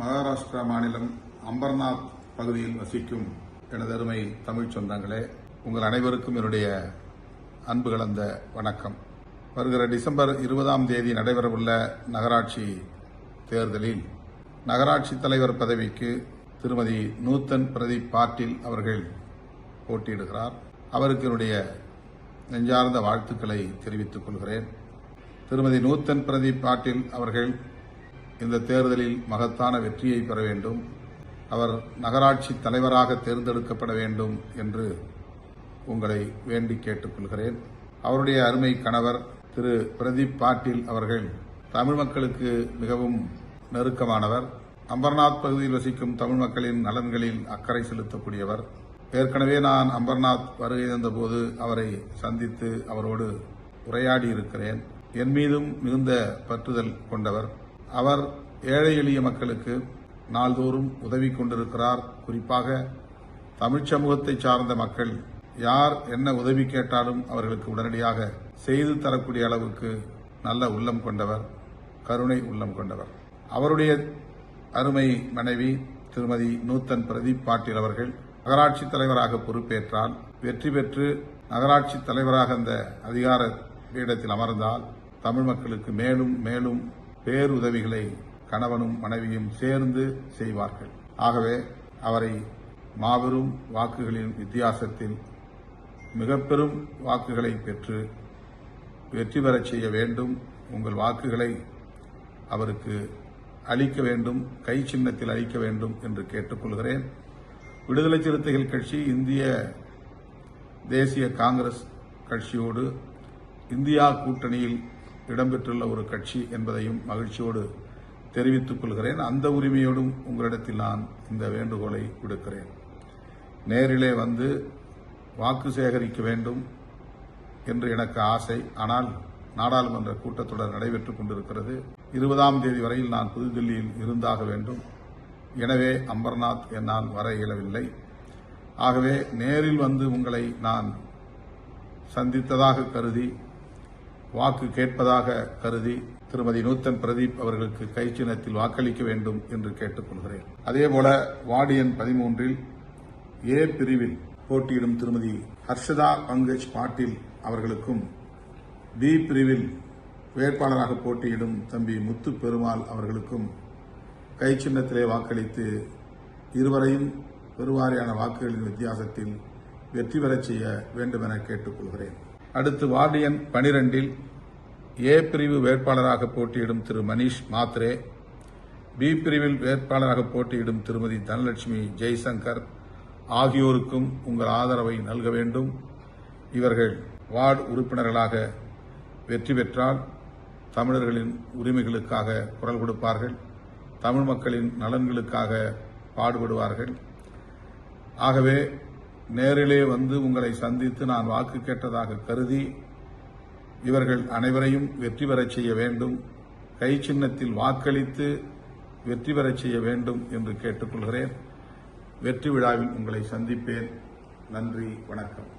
மகாராஷ்டிரா மாநிலம் அம்பர்நாத் பகுதியில் வசிக்கும் எனது அருமை தமிழ் சொந்தங்களே உங்கள் அனைவருக்கும் என்னுடைய அன்பு கலந்த வணக்கம். வருகிற டிசம்பர் இருபதாம் தேதி நடைபெறவுள்ள நகராட்சி தேர்தலில் நகராட்சி தலைவர் பதவிக்கு திருமதி நூத்தன் பிரதீப் பாட்டீல் அவர்கள் போட்டியிடுகிறார். அவருக்கு என்னுடைய நெஞ்சார்ந்த வாழ்த்துக்களை தெரிவித்துக் கொள்கிறேன். திருமதி நூத்தன் பிரதீப் பாட்டீல் அவர்கள் இந்த தேர்தலில் மகத்தான வெற்றியை பெற வேண்டும். அவர் நகராட்சி தலைவராக தேர்ந்தெடுக்கப்பட வேண்டும் என்று உங்களை வேண்டி கேட்டுக்கொள்கிறேன். அவருடைய அருமை கணவர் திரு பிரதீப் பாட்டீல் அவர்கள் தமிழ் மக்களுக்கு மிகவும் நெருக்கமானவர். அம்பர்நாத் பகுதியில் வசிக்கும் தமிழ் மக்களின் நலன்களில் அக்கறை செலுத்தக்கூடியவர். ஏற்கனவே நான் அம்பர்நாத் வருகை தந்தபோது அவரை சந்தித்து அவரோடு உரையாடி இருக்கிறேன் என் மீதும் மிகுந்த பற்றுதல் கொண்டவர். அவர் ஏழை எளிய மக்களுக்கு நாள்தோறும் உதவி கொண்டிருக்கிறார். குறிப்பாக தமிழ் சமூகத்தை சார்ந்த மக்கள் யார் என்ன உதவி கேட்டாலும் அவர்களுக்கு உடனடியாக செய்து தரக்கூடிய அளவுக்கு நல்ல உள்ளம் கொண்டவர் கருணை உள்ளம் கொண்டவர். அவருடைய அருமை மனைவி திருமதி நூத்தன் பிரதீப் பாட்டீல் அவர்கள் நகராட்சி தலைவராக பொறுப்பேற்றால் வெற்றி பெற்று நகராட்சி தலைவராக அந்த அதிகார பீடத்தில் அமர்ந்தால் தமிழ் மக்களுக்கு மேலும் மேலும் பேருதவிகளை கணவனும் மனைவியும் சேர்ந்து செய்வார்கள். ஆகவே அவரை மாபெரும் வாக்குகளின் வித்தியாசத்தில் மிக பெரும் வாக்குகளை பெற்று வெற்றி பெறச் செய்ய வேண்டும். உங்கள் வாக்குகளை அவருக்கு அளிக்க வேண்டும். கை சின்னத்தில் அளிக்க வேண்டும் என்று கேட்டுக்கொள்கிறேன் விடுதலை சிறுத்தைகள் கட்சி இந்திய தேசிய காங்கிரஸ் கட்சியோடு இந்தியா கூட்டணியில் இடம்பெற்றுள்ள ஒரு கட்சி என்பதையும் மகிழ்ச்சியோடு தெரிவித்துக் கொள்கிறேன். அந்த உரிமையோடும் உங்களிடத்தில் நான் இந்த வேண்டுகோளை விடுக்கிறேன். நேரிலே வந்து வாக்கு சேகரிக்க வேண்டும் என்று எனக்கு ஆசை. ஆனால் நாடாளுமன்ற கூட்டத்தொடர் நடைபெற்றுக் கொண்டிருக்கிறது. இருபதாம் தேதி வரையில் நான் புதுதில்லியில் இருந்தாக வேண்டும். எனவே அம்பர்நாத் என்னால் வர இயலவில்லை. ஆகவே நேரில் வந்து உங்களை நான் சந்தித்ததாக கருதி வாக்கு கேட்பதாக கருதி திருமதி நூத்தன் பிரதீப் அவர்களுக்கு கை சின்னத்தில் வாக்களிக்க வேண்டும் என்று கேட்டுக்கொள்கிறேன். அதேபோல வார்டு எண் பதிமூன்றில் ஏ பிரிவில் போட்டியிடும் திருமதி ஹர்ஷதா பங்கஜ் பாட்டீல் அவர்களுக்கும் பி பிரிவில் வேட்பாளராக போட்டியிடும் தம்பி முத்து பெருமாள் அவர்களுக்கும் கை சின்னத்திலே வாக்களித்து இருவரையும் பெருவாரியான வாக்குகளின் வித்தியாசத்தில் வெற்றி பெறச் செய்ய வேண்டும் என கேட்டுக்கொள்கிறேன். அடுத்து வார்டு எண் பனிரெண்டில் ஏ பிரிவு வேட்பாளராக போட்டியிடும் திரு மணீஷ் மாத்ரே பி பிரிவில் வேட்பாளராக போட்டியிடும் திருமதி தனலட்சுமி ஜெய்சங்கர் ஆகியோருக்கும் உங்கள் ஆதரவை நல்க வேண்டும். இவர்கள் வார்டு உறுப்பினர்களாக வெற்றி பெற்றால் தமிழர்களின் உரிமைகளுக்காக குரல் கொடுப்பார்கள். தமிழ் மக்களின் நலன்களுக்காக பாடுபடுவார்கள். ஆகவே நேரிலே வந்து உங்களை சந்தித்து நான் வாக்கு கேட்டதாக கருதி இவர்கள் அனைவரையும் வெற்றி பெறச் செய்ய வேண்டும். கை சின்னத்தில் வாக்களித்து வெற்றி பெறச் செய்ய வேண்டும் என்று கேட்டுக்கொள்கிறேன். வெற்றி விழாவில் உங்களை சந்திப்பேன். நன்றி வணக்கம்.